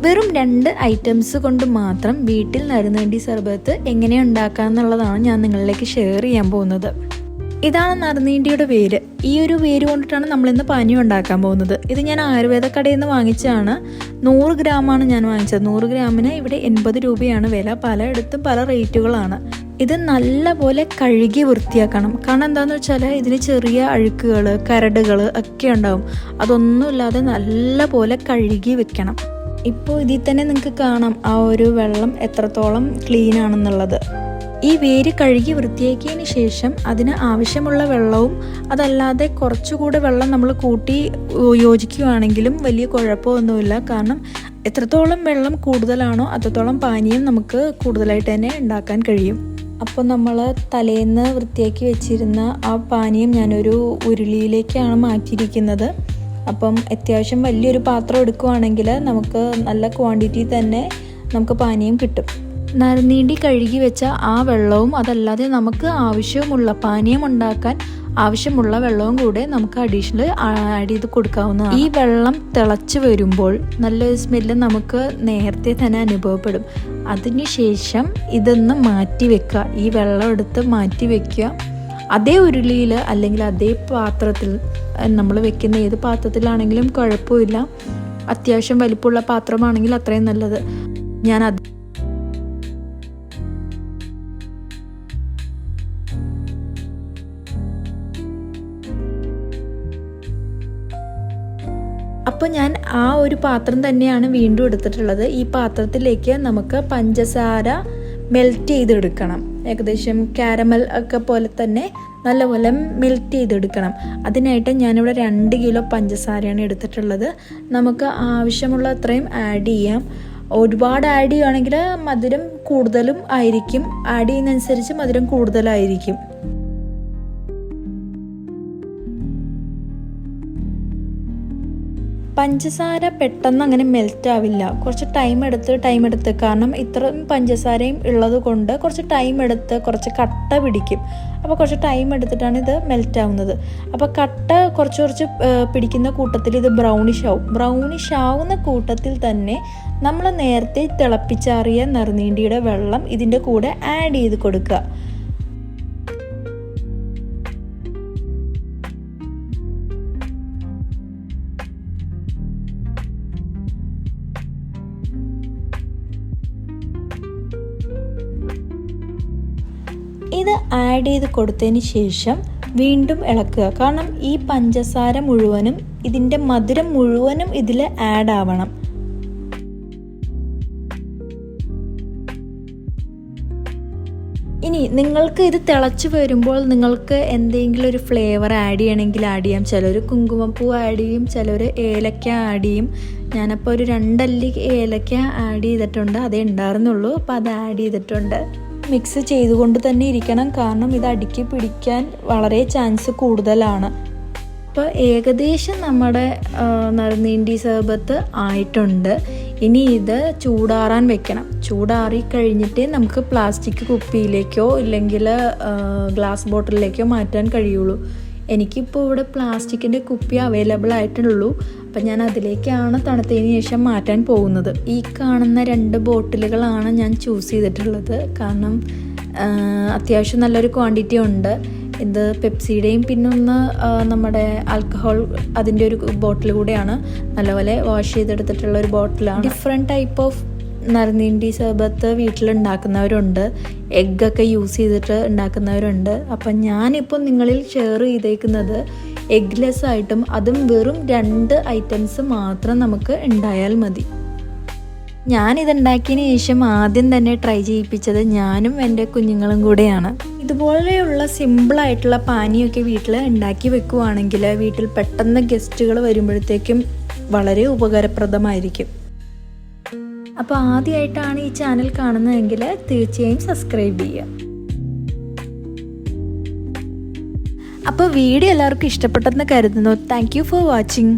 വെറും രണ്ട് ഐറ്റംസ് കൊണ്ട് മാത്രം വീട്ടിൽ നറുനണ്ടി സർബത്ത് എങ്ങനെ ഉണ്ടാക്കാമെന്നുള്ളതാണ് ഞാൻ നിങ്ങളിലേക്ക് ഷെയർ ചെയ്യാൻ പോകുന്നത്. ഇതാണ് നറുനീണ്ടിയുടെ വേര്. ഈ ഒരു വേര് കൊണ്ടിട്ടാണ് നമ്മളിന്ന് പാനീയം ഉണ്ടാക്കാൻ പോകുന്നത്. ഇത് ഞാൻ ആയുർവേദ കടയിൽ നിന്ന് വാങ്ങിച്ചാണ് നൂറ് ഗ്രാമാണ് ഞാൻ വാങ്ങിച്ചത്. നൂറ് ഗ്രാമിന് ഇവിടെ എൺപത് രൂപയാണ് വില. പലയിടത്തും പല റേറ്റുകളാണ് ഇത് നല്ലപോലെ കഴുകി വൃത്തിയാക്കണം. കാരണം എന്താണെന്ന് വെച്ചാൽ ഇതിന് ചെറിയ അഴുക്കുകൾ കരടുകൾ ഒക്കെ ഉണ്ടാവും. അതൊന്നുമില്ലാതെ നല്ലപോലെ കഴുകി വെക്കണം. ഇപ്പോൾ ഇതിൽ തന്നെ നിങ്ങൾക്ക് കാണാം ആ ഒരു വെള്ളം എത്രത്തോളം ക്ലീൻ ആണെന്നുള്ളത്. ഈ വേര് കഴുകി വൃത്തിയാക്കിയതിന് ശേഷം അതിന് ആവശ്യമുള്ള വെള്ളവും അതല്ലാതെ കുറച്ചുകൂടെ വെള്ളം നമ്മൾ കൂട്ടി യോജിക്കുകയാണെങ്കിലും വലിയ കുഴപ്പമൊന്നുമില്ല. കാരണം എത്രത്തോളം വെള്ളം കൂടുതലാണോ അത്രത്തോളം പാനീയം നമുക്ക് കൂടുതലായിട്ട് തന്നെ ഉണ്ടാക്കാൻ കഴിയും. അപ്പോൾ നമ്മൾ തലേന്ന് വൃത്തിയാക്കി വെച്ചിരുന്ന ആ പാനീയം ഞാനൊരു ഉരുളിയിലേക്കാണ് മാറ്റിയിരിക്കുന്നത്. അപ്പം അത്യാവശ്യം വലിയൊരു പാത്രം എടുക്കുവാണെങ്കിൽ നമുക്ക് നല്ല ക്വാണ്ടിറ്റി തന്നെ നമുക്ക് പാനീയം കിട്ടും. നരനീണ്ടി കഴുകി വെച്ച ആ വെള്ളവും അതല്ലാതെ നമുക്ക് ആവശ്യമുള്ള പാനീയം ഉണ്ടാക്കാൻ ആവശ്യമുള്ള വെള്ളവും കൂടെ നമുക്ക് അഡീഷണൽ ആഡ് ചെയ്ത് കൊടുക്കാവുന്നതാണ്. ഈ വെള്ളം തിളച്ച് വരുമ്പോൾ നല്ലൊരു സ്മെല്ല് നമുക്ക് നേരത്തെ തന്നെ അനുഭവപ്പെടും. അതിനുശേഷം ഇതൊന്ന് മാറ്റി വെക്കുക. ഈ വെള്ളം എടുത്ത് മാറ്റി വെക്കുക. അതേ ഉരുളിയിൽ അല്ലെങ്കിൽ അതേ പാത്രത്തിൽ നമ്മൾ വെക്കുന്ന ഏത് പാത്രത്തിലാണെങ്കിലും കുഴപ്പമില്ല. അത്യാവശ്യം വലിപ്പമുള്ള പാത്രമാണെങ്കിൽ അത്രയും നല്ലത്. ഞാൻ അത് അപ്പോൾ ഞാൻ ആ ഒരു പാത്രം തന്നെയാണ് വീണ്ടും എടുത്തിട്ടുള്ളത്. ഈ പാത്രത്തിലേക്ക് നമുക്ക് പഞ്ചസാര മെൽറ്റ് ചെയ്തെടുക്കണം. ഏകദേശം കാരമൽ ഒക്കെ പോലെ തന്നെ നല്ലപോലെ മെൽറ്റ് ചെയ്തെടുക്കണം. അതിനായിട്ട് ഞാനിവിടെ രണ്ട് കിലോ പഞ്ചസാരയാണ് എടുത്തിട്ടുള്ളത്. നമുക്ക് ആവശ്യമുള്ള അത്രയും ആഡ് ചെയ്യാം. ഒരുപാട് ആഡ് ചെയ്യുകയാണെങ്കിൽ മധുരം കൂടുതലും ആയിരിക്കും. ആഡ് ചെയ്യുന്നതനുസരിച്ച് മധുരം കൂടുതലായിരിക്കും. പഞ്ചസാര പെട്ടെന്ന് അങ്ങനെ മെൽറ്റ് ആവില്ല. കുറച്ച് ടൈം എടുത്ത് ടൈം എടുത്ത്. കാരണം ഇത്രയും പഞ്ചസാരയും ഉള്ളത് കൊണ്ട് കുറച്ച് ടൈം എടുത്ത് കുറച്ച് കട്ട പിടിക്കും. അപ്പോൾ കുറച്ച് ടൈം എടുത്തിട്ടാണ് ഇത് മെൽറ്റ് ആവുന്നത്. അപ്പോൾ കട്ട കുറച്ച് കുറച്ച് പിടിക്കുന്ന കൂട്ടത്തിൽ ഇത് ബ്രൗണിഷ് ആവും. ബ്രൗണിഷ് ആവുന്ന കൂട്ടത്തിൽ തന്നെ നമ്മൾ നേരത്തെ തിളപ്പിച്ചാറിയ നെറുനീണ്ടിയുടെ വെള്ളം ഇതിന്റെ കൂടെ ആഡ് ചെയ്ത് കൊടുക്കുക. ഇത് ആഡ് ചെയ്ത് കൊടുത്തതിന് ശേഷം വീണ്ടും ഇളക്കുക. കാരണം ഈ പഞ്ചസാര മുഴുവനും ഇതിന്റെ മധുരം മുഴുവനും ഇതിൽ ആഡ് ആവണം. ഇനി നിങ്ങൾക്ക് ഇത് തിളച്ച് വരുമ്പോൾ നിങ്ങൾക്ക് എന്തെങ്കിലും ഒരു ഫ്ലേവർ ആഡ് ചെയ്യണമെങ്കിൽ ആഡ് ചെയ്യാം. ചിലർ കുങ്കുമപ്പൂ ആഡ് ചെയ്യും ചിലർ ഏലക്ക ആഡ് ചെയ്യും. ഞാനപ്പോൾ ഒരു രണ്ടല്ലി ഏലക്ക ആഡ് ചെയ്തിട്ടുണ്ട്. അതേ ഉണ്ടായിരുന്നുള്ളൂ. അപ്പോൾ അത് ആഡ് ചെയ്തിട്ടുണ്ട്. മിക്സ് ചെയ്തുകൊണ്ട് തന്നെ ഇരിക്കണം. കാരണം ഇത് അടുക്കി പിടിക്കാൻ വളരെ ചാൻസ് കൂടുതലാണ്. അപ്പോൾ ഏകദേശം നമ്മുടെ നറുനീണ്ടി സർബത്ത് ആയിട്ടുണ്ട്. ഇനി ഇത് ചൂടാറാൻ വെക്കണം. ചൂടാറി കഴിഞ്ഞിട്ട് നമുക്ക് പ്ലാസ്റ്റിക് കുപ്പിയിലേക്കോ ഇല്ലെങ്കിൽ ഗ്ലാസ് ബോട്ടിലേക്കോ മാറ്റാൻ കഴിയുള്ളൂ. എനിക്കിപ്പോൾ ഇവിടെ പ്ലാസ്റ്റിക്കിന്റെ കുപ്പി അവൈലബിൾ ആയിട്ടുള്ളൂ. അപ്പം ഞാൻ അതിലേക്കാണ് തണുത്തതിന് ശേഷം മാറ്റാൻ പോകുന്നത്. ഈ കാണുന്ന രണ്ട് ബോട്ടിലുകളാണ് ഞാൻ ചൂസ് ചെയ്തിട്ടുള്ളത്. കാരണം അത്യാവശ്യം നല്ലൊരു ക്വാണ്ടിറ്റി ഉണ്ട്. ഇത് പെപ്സിയുടെയും പിന്നൊന്ന് നമ്മുടെ ആൽക്കഹോൾ അതിന്റെ ഒരു ബോട്ടിൽ കൂടെയാണ്. നല്ലപോലെ വാഷ് ചെയ്തെടുത്തിട്ടുള്ള ഒരു ബോട്ടിലാണ്. ഡിഫറെന്റ് ടൈപ്പ് ഓഫ് നറുനീണ്ടി സർബത്ത് വീട്ടിലുണ്ടാക്കുന്നവരുണ്ട്. എഗ്ഗൊക്കെ യൂസ് ചെയ്തിട്ട് ഉണ്ടാക്കുന്നവരുണ്ട്. അപ്പം ഞാനിപ്പോൾ നിങ്ങളിൽ ഷെയർ ചെയ്തേക്കുന്നത് എഗ്ലെസ് ആയിട്ടും അതും വെറും രണ്ട് ഐറ്റംസ് മാത്രം നമുക്ക് ഉണ്ടായാൽ മതി. ഞാനിതുണ്ടാക്കിയതിന് ശേഷം ആദ്യം തന്നെ ട്രൈ ചെയ്യിപ്പിച്ചത് ഞാനും എന്റെ കുഞ്ഞുങ്ങളും കൂടെയാണ്. ഇതുപോലെയുള്ള സിമ്പിളായിട്ടുള്ള പാനിയൊക്കെ വീട്ടിൽ ഉണ്ടാക്കി വെക്കുവാണെങ്കിൽ വീട്ടിൽ പെട്ടെന്ന് ഗസ്റ്റുകൾ വരുമ്പോഴത്തേക്കും വളരെ ഉപകാരപ്രദമായിരിക്കും. അപ്പോൾ ആദ്യമായിട്ടാണ് ഈ ചാനൽ കാണുന്നതെങ്കിൽ തീർച്ചയായും സബ്സ്ക്രൈബ് ചെയ്യുക. അപ്പോൾ വീഡിയോ എല്ലാവർക്കും ഇഷ്ടപ്പെട്ടെന്ന് കരുതുന്നു. Thank for watching